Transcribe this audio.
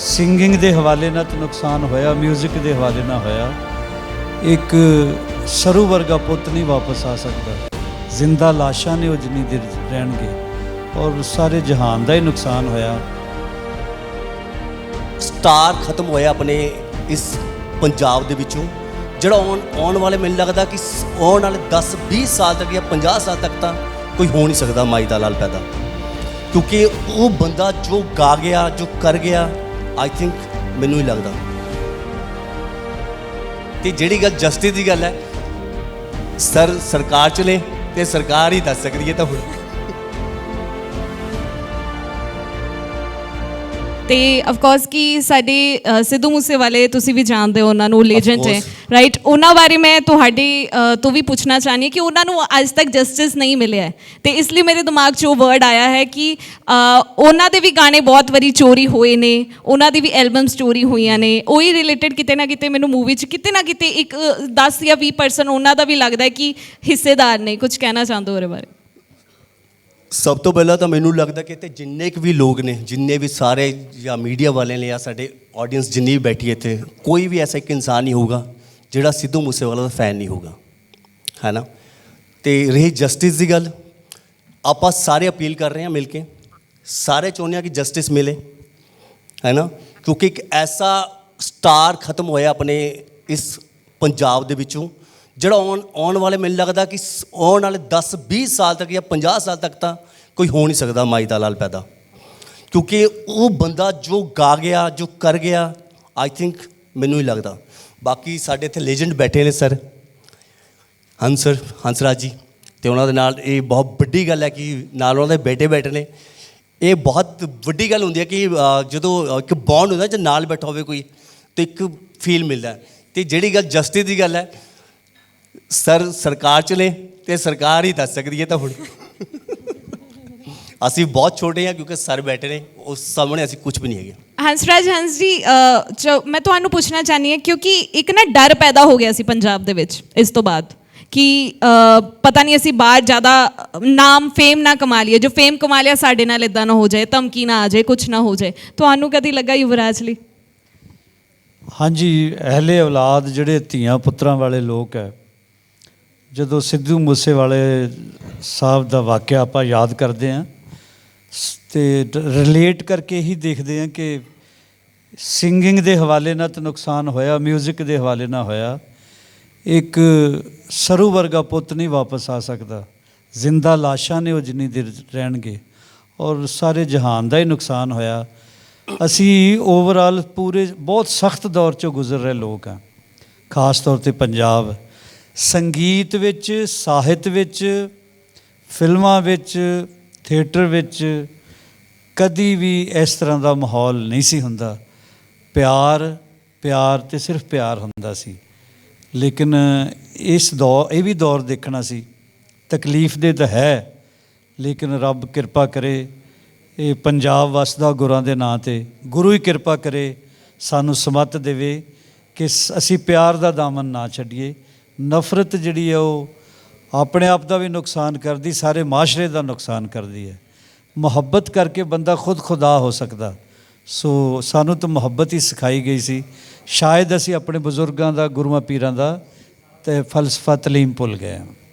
Singing ਦੇ ਹਵਾਲੇ ਨਾਲ ਤਾਂ ਨੁਕਸਾਨ ਹੋਇਆ 뮤직 ਦੇ ਹਵਾਲੇ ਨਾਲ ਹੋਇਆ। ਇੱਕ ਸਰੂ ਵਰਗਾ ਪੁੱਤ ਨਹੀਂ ਵਾਪਸ ਆ ਸਕਦਾ। ਜ਼ਿੰਦਾ ਲਾਸ਼ਾਂ ਨੇ ਉਹ ਜਿੰਨੀ ਦੇਰ ਰਹਿਣਗੇ। ਔਰ ਸਾਰੇ ਜਹਾਨ ਦਾ ਹੀ ਨੁਕਸਾਨ ਹੋਇਆ। ਸਟਾਰ ਖਤਮ ਹੋਇਆ ਆਪਣੇ ਇਸ ਪੰਜਾਬ ਦੇ ਵਿੱਚੋਂ। ਜਿਹੜਾ ਆਉਣ ਆਉਣ ਵਾਲੇ ਮੈਨੂੰ ਲੱਗਦਾ ਕਿ ਆਉਣ ਵਾਲੇ 10 20 ਸਾਲ ਤੱਕ ਜਾਂ 50 ਸਾਲ ਤੱਕ ਤਾਂ ਕੋਈ ਹੋ ਨਹੀਂ ਸਕਦਾ ਮਾਈ ਦਾ ਲਾਲ ਪੈਦਾ। ਕਿਉਂਕਿ ਉਹ ਬੰਦਾ ਜੋ ਗਾ ਗਿਆ, ਜੋ ਕਰ ਗਿਆ ਆਈ ਥਿੰਕ ਮੈਨੂੰ ਹੀ ਲੱਗਦਾ ਤੇ ਜਿਹੜੀ ਗੱਲ ਜਸਟਿਸ ਦੀ ਗੱਲ ਹੈ, ਸਰ, ਸਰਕਾਰ ਚਲੇ ਤੇ ਸਰਕਾਰ ਹੀ ਦੱਸ ਸਕਦੀ ਹੈ ਤਾਂ ਹੁਣ। ਤੇ ਆਫ ਕੋਰਸ ਕਿ ਸਾਡੇ ਅ, ਸਿੱਧੂ ਮੂਸੇਵਾਲੇ ਤੁਸੀਂ ਵੀ ਜਾਣਦੇ ਹੋ ਉਹਨਾਂ ਨੂੰ ਲੈਜੈਂਡ ਹੈ course. ਰਾਈਟ ਉਹਨਾਂ ਬਾਰੇ ਮੈਂ ਤੁਹਾਡੀ ਅ, ਤੋਂ ਵੀ ਪੁੱਛਣਾ ਚਾਹਨੀ ਹਾਂ ਕਿ ਉਹਨਾਂ ਨੂੰ ਅੱਜ ਤੱਕ ਜਸਟਿਸ ਨਹੀਂ ਮਿਲਿਆ ਹੈ। ਤੇ ਇਸ ਲਈ ਮੇਰੇ ਦਿਮਾਗ 'ਚ ਉਹ ਵਰਡ ਆਇਆ ਹੈ ਕਿ ਅ, ਉਹਨਾਂ ਦੇ ਵੀ ਗਾਣੇ ਬਹੁਤ ਵਾਰੀ ਚੋਰੀ ਹੋਏ ਨੇ ਉਹਨਾਂ ਦੀ ਵੀ ਐਲਬਮਸ ਚੋਰੀ ਹੋਈਆਂ ਨੇ ਉਹੀ ਰਿਲੇਟਡ ਕਿਤੇ ਨਾ ਕਿਤੇ ਮੈਨੂੰ ਮੂਵੀ 'ਚ ਕਿਤੇ ਨਾ ਕਿਤੇ ਇੱਕ ਅ, 10 ਜਾਂ 20% ਉਹਨਾਂ ਦਾ ਵੀ ਲੱਗਦਾ ਹੈ ਕਿ ਹਿੱਸੇਦਾਰ ਨੇ ਕੁਝ ਕਹਿਣਾ ਚਾਹੁੰਦੇ ਹੋ ਉਹਦੇ ਬਾਰੇ? ਸਭ ਤੋਂ ਪਹਿਲਾਂ ਤਾਂ ਮੈਨੂੰ ਲੱਗਦਾ ਕਿ ਇੱਥੇ ਜਿੰਨੇ ਕੁ ਵੀ ਲੋਕ ਨੇ, ਜਿੰਨੇ ਵੀ ਸਾਰੇ ਜਾਂ ਮੀਡੀਆ ਵਾਲੇ ਨੇ ਜਾਂ ਸਾਡੇ ਆਡੀਅנס ਜਿੰਨੀ ਵੀ ਬੈਠੀ ਇੱਥੇ, ਕੋਈ ਵੀ ਐਸਾ ਇੱਕ ਇਨਸਾਨ ਨਹੀਂ ਹੋਊਗਾ ਜਿਹੜਾ ਸਿੱਧੂ ਮੂਸੇਵਾਲਾ ਦਾ ਫੈਨ ਨਹੀਂ ਹੋਊਗਾ। ਹੈ ਨਾ? ਤੇ ਰਹੀ ਜਸਟਿਸ ਦੀ ਗੱਲ, ਆਪਾਂ ਸਾਰੇ ਅਪੀਲ ਕਰ ਰਹੇ ਹਾਂ ਮਿਲ ਕੇ, ਸਾਰੇ ਚਾਹੁੰਦੇ ਹਾਂ ਕਿ ਜਸਟਿਸ ਮਿਲੇ। ਹੈ ਨਾ? ਕਿਉਂਕਿ ਇੱਕ ਐਸਾ ਸਟਾਰ ਖਤਮ ਹੋਇਆ ਆਪਣੇ ਇਸ ਪੰਜਾਬ ਦੇ ਵਿੱਚੋਂ ਜਿਹੜਾ ਆਉਣ ਆਉਣ ਵਾਲੇ ਮੈਨੂੰ ਲੱਗਦਾ ਕਿ ਸ- ਆਉਣ ਵਾਲੇ 10 20 ਸਾਲ ਤੱਕ ਜਾਂ 50 ਸਾਲ ਤੱਕ ਤਾਂ ਕੋਈ ਹੋ ਨਹੀਂ ਸਕਦਾ ਮਾਈ ਦਾ ਲਾਲ ਪੈਦਾ। ਕਿਉਂਕਿ ਉਹ ਬੰਦਾ ਜੋ ਗਾ ਗਿਆ, ਜੋ ਕਰ ਗਿਆ ਆਈ ਥਿੰਕ ਮੈਨੂੰ ਹੀ ਲੱਗਦਾ। ਬਾਕੀ ਸਾਡੇ ਇੱਥੇ ਲੈਜੈਂਡ ਬੈਠੇ ਨੇ ਸਰ ਹੰਸ ਸਰ ਹੰਸਰਾਜ ਜੀ। ਤੇ ਉਹਨਾਂ ਦੇ ਨਾਲ ਇਹ ਬਹੁਤ ਵੱਡੀ ਗੱਲ ਹੈ ਕਿ ਨਾਲ ਉਹਨਾਂ ਦੇ ਬੇਟੇ ਬੈਠੇ ਨੇ। ਇਹ ਬਹੁਤ ਵੱਡੀ ਗੱਲ ਹੁੰਦੀ ਹੈ ਕਿ ਜਦੋਂ ਇੱਕ ਬੌਂਡ ਹੁੰਦਾ, ਜੇ ਨਾਲ ਬੈਠਾ ਹੋਵੇ ਕੋਈ, ਤੇ ਇੱਕ ਫੀਲ ਮਿਲਦਾ ਹੈ। ਤੇ ਜਿਹੜੀ ਗੱਲ ਜਸਟਿਸ ਦੀ ਗੱਲ ਹੈ ਸਰ ਸਰਕਾਰ ਚਲੇ ਤੇ ਸਰਕਾਰ ਹੀ ਦੱਸ ਸਕਦੀ ਹੈ ਤਾਂ ਹੁਣ। ਅਸੀਂ ਬਹੁਤ ਛੋਟੇ ਹਾਂ ਕਿਉਂਕਿ ਸਰ ਬੈਠੇ ਨੇ ਉਸ ਸਾਹਮਣੇ ਅਸੀਂ ਕੁਝ ਵੀ ਨਹੀਂ ਹੈਗੇ। ਹੰਸਰਾਜ ਹੰਸ ਜੀ ਅ, ਜੋ ਮੈਂ ਤੁਹਾਨੂੰ ਪੁੱਛਣਾ ਚਾਹਨੀ ਹਾਂ ਕਿਉਂਕਿ ਇੱਕ ਨਾ ਡਰ ਪੈਦਾ ਹੋ ਗਿਆ ਸੀ ਪੰਜਾਬ ਦੇ ਵਿੱਚ ਇਸ ਤੋਂ ਬਾਅਦ ਕਿ ਅ, ਪਤਾ ਨਹੀਂ ਅਸੀਂ ਬਾਹਰ ਜ਼ਿਆਦਾ ਨਾਮ ਫੇਮ ਨਾ ਕਮਾ ਲਈਏ ਜੋ ਫੇਮ ਕਮਾ ਲਿਆ ਸਾਡੇ ਨਾਲ ਇਦਾਂ ਨਾ ਹੋ ਜਾਏ ਧਮਕੀ ਨਾ ਆ ਜਾਏ ਕੁਝ ਨਾ ਹੋ ਜਾਏ। ਤੁਹਾਨੂੰ ਕਦੀ ਲੱਗਾ ਯੁਵਰਾਜ ਲਈ? ਹਾਂਜੀ ਅਹਲੇ ਔਲਾਦ ਜਿਹੜੇ ਧੀਆਂ ਪੁੱਤਰਾਂ ਵਾਲੇ ਲੋਕ ਹੈ ਜਦੋਂ ਸਿੱਧੂ ਮੂਸੇਵਾਲੇ ਸਾਹਿਬ ਦਾ ਵਾਕਿਆ ਆਪਾਂ ਯਾਦ ਕਰਦੇ ਹਾਂ, ਸ- ਤੇ ਰਿਲੇਟ ਕਰਕੇ ਹੀ ਦੇਖਦੇ ਹਾਂ ਕਿ ਸਿੰਗਿੰਗ ਦੇ ਹਵਾਲੇ ਨਾਲ ਤਾਂ ਨੁਕਸਾਨ ਹੋਇਆ 뮤직 ਦੇ ਹਵਾਲੇ ਨਾਲ ਹੋਇਆ। ਇੱਕ ਸਰੂ ਵਰਗਾ ਪੁੱਤ ਨਹੀਂ ਵਾਪਸ ਆ ਸਕਦਾ। ਜ਼ਿੰਦਾ ਲਾਸ਼ਾਂ ਨੇ ਉਹ ਜਿੰਨੀ ਦੇਰ ਰਹਿਣਗੇ। ਔਰ ਸਾਰੇ ਜਹਾਨ ਦਾ ਹੀ ਨੁਕਸਾਨ ਹੋਇਆ। ਅਸੀਂ ਓਵਰਆਲ ਪੂਰੇ ਬਹੁਤ ਸਖਤ ਦੌਰ ਚੋਂ ਗੁਜ਼ਰ ਰਹੇ ਲੋਕ ਹਾਂ। ਖਾਸ ਤੌਰ ਤੇ ਪੰਜਾਬ। ਸੰਗੀਤ ਵਿੱਚ, ਸਾਹਿਤ ਵਿੱਚ, ਫਿਲਮਾਂ ਵਿੱਚ, ਥੀਏਟਰ ਵਿੱਚ ਕਦੀ ਵੀ ਇਸ ਤਰ੍ਹਾਂ ਦਾ ਮਾਹੌਲ ਨਹੀਂ ਸੀ ਹੁੰਦਾ। ਪਿਆਰ ਪਿਆਰ ਤੇ ਸਿਰਫ ਪਿਆਰ ਹੁੰਦਾ ਸੀ। ਲੇਕਿਨ ਇਸ ਦੌਰ ਇਹ ਵੀ ਦੌਰ ਦੇਖਣਾ ਸੀ। ਤਕਲੀਫ ਦੇ ਤਾਂ ਹੈ, ਲੇਕਿਨ ਰੱਬ ਕਿਰਪਾ ਕਰੇ, ਇਹ ਪੰਜਾਬ ਵਸਦਾ ਗੁਰਾਂ ਦੇ ਨਾਂ ਤੇ, ਗੁਰੂ ਹੀ ਕਿਰਪਾ ਕਰੇ, ਸਾਨੂੰ ਸਮਤ ਦੇਵੇ ਕਿ ਅਸੀਂ ਪਿਆਰ ਦਾ ਦਾਮਨ ਨਾ ਛੱਡੀਏ। ਨਫ਼ਰਤ ਜਿਹੜੀ ਹੈ ਉਹ ਆਪਣੇ ਆਪ ਦਾ ਵੀ ਨੁਕਸਾਨ ਕਰਦੀ, ਸਾਰੇ ਮਾਸ਼ਰੇ ਦਾ ਨੁਕਸਾਨ ਕਰਦੀ ਹੈ। ਮੁਹੱਬਤ ਕਰਕੇ ਬੰਦਾ ਖੁਦ ਖੁਦਾ ਹੋ ਸਕਦਾ। ਸੋ ਸਾਨੂੰ ਤਾਂ ਮੁਹੱਬਤ ਹੀ ਸਿਖਾਈ ਗਈ ਸੀ। ਸ਼ਾਇਦ ਅਸੀਂ ਆਪਣੇ ਬਜ਼ੁਰਗਾਂ ਦਾ, ਗੁਰੂਆਂ ਪੀਰਾਂ ਦਾ ਤੇ ਫਲਸਫਾ ਤਲੀਮ ਭੁੱਲ ਗਏ ਹਾਂ।